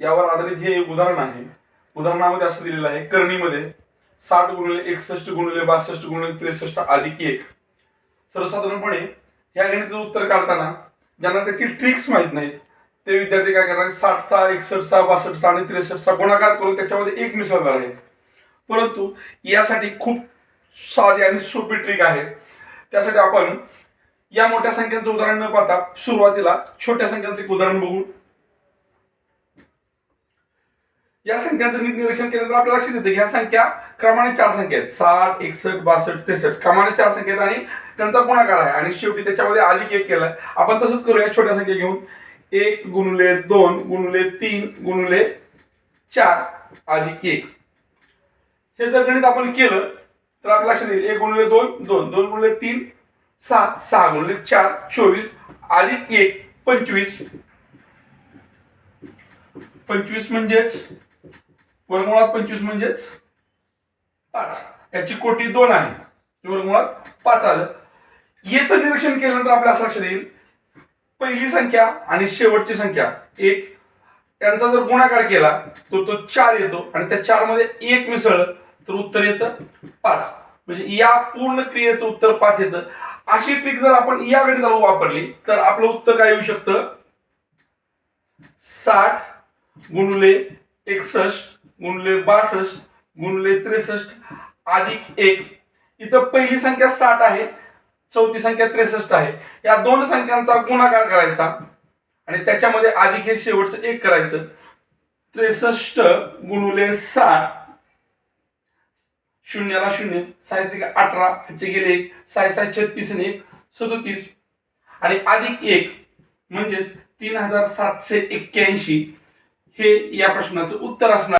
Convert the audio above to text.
यावर आधारित हे एक उदाहरण आहे. उदाहरणामध्ये असं दिलेलं आहे करणीमध्ये साठ गुणिले एकसष्ट गुणिले बासष्ट गुणिले त्रेसष्ट अधिक एक. सर्वसाधारणपणे ह्या गणिताचं उत्तर काढताना ज्यांना त्याची ट्रिक्स माहीत नाहीत ते विद्यार्थी काय करणार साठचा एकसष्टचा बासष्टचा आणि त्रेसष्टचा गुणाकार करून त्याच्यामध्ये एक मिसळणार आहेत. परंतु यासाठी खूप साधी आणि सोपी ट्रिक आहे. त्यासाठी आपण या मोठ्या संख्यांचं उदाहरण न पाहता सुरुवातीला छोट्या संख्यांचं एक उदाहरण बघू. या संख्यांचं नीट निरीक्षण केल्यानंतर आपल्याला लक्षात येतं की ह्या संख्या क्रमाने चार संख्या आहेत. साठ एकसष्ट बासष्ट त्रेसष्ट. क्रमाने चार संख्या आहेत आणि त्यांचा गुणाकार आहे. आणि शेवटी त्याच्यामध्ये अधिक एक केलाय. आपण तसंच करूया छोट्या संख्या घेऊन. एक गुणुले दोन गुणुले तीन गुणुले चार अधिक एक. हे जर गणित आपण केलं तर आपल्या लक्षात येईल. एक गुणले दोन दोन. दोन गुणले तीन सहा सहा गुणले चार चोवीस. अधिक एक पंचवीस. पंचवीस म्हणजेच वर्गमुळात पंचवीस म्हणजेच पाच. याची कोटी दोन आहे. म्हणजे वर्गमुळात पाच आलं. याचं निरीक्षण केल्यानंतर आपल्या असं लक्षात येईल. पहिली संख्या आणि शेवटची संख्या. एक यांचा जर गुणाकार केला तर तो चार येतो. आणि त्या चारमध्ये एक मिसळलं तर उत्तर येतं पाच. म्हणजे या पूर्ण क्रियेचं उत्तर पाच येतं. अशी ट्रिक जर आपण या गणिताला वापरली तर आपलं उत्तर काय येऊ शकतं? साठ गुणुले एकसष्ट गुणले बासष्ट गुणले त्रेसष्ट अधिक एक. इथं पहिली संख्या साठ आहे चौथी संख्या त्रेसष्ट आहे. या दोन संख्यांचा गुणाकार करायचा आणि त्याच्यामध्ये अधिक हे शेवटचं एक करायचं. त्रेसष्ट गुणुले साठ शून्याला शून्य साहित्रिक अठरा ह्याचे गेले एक साय साय छत्तीस आणि एक सदोतीस. आणि अधिक एक म्हणजेच तीन हजार सातशे एक्क्याऐंशी. हे या प्रश्नाचं उत्तर असणार.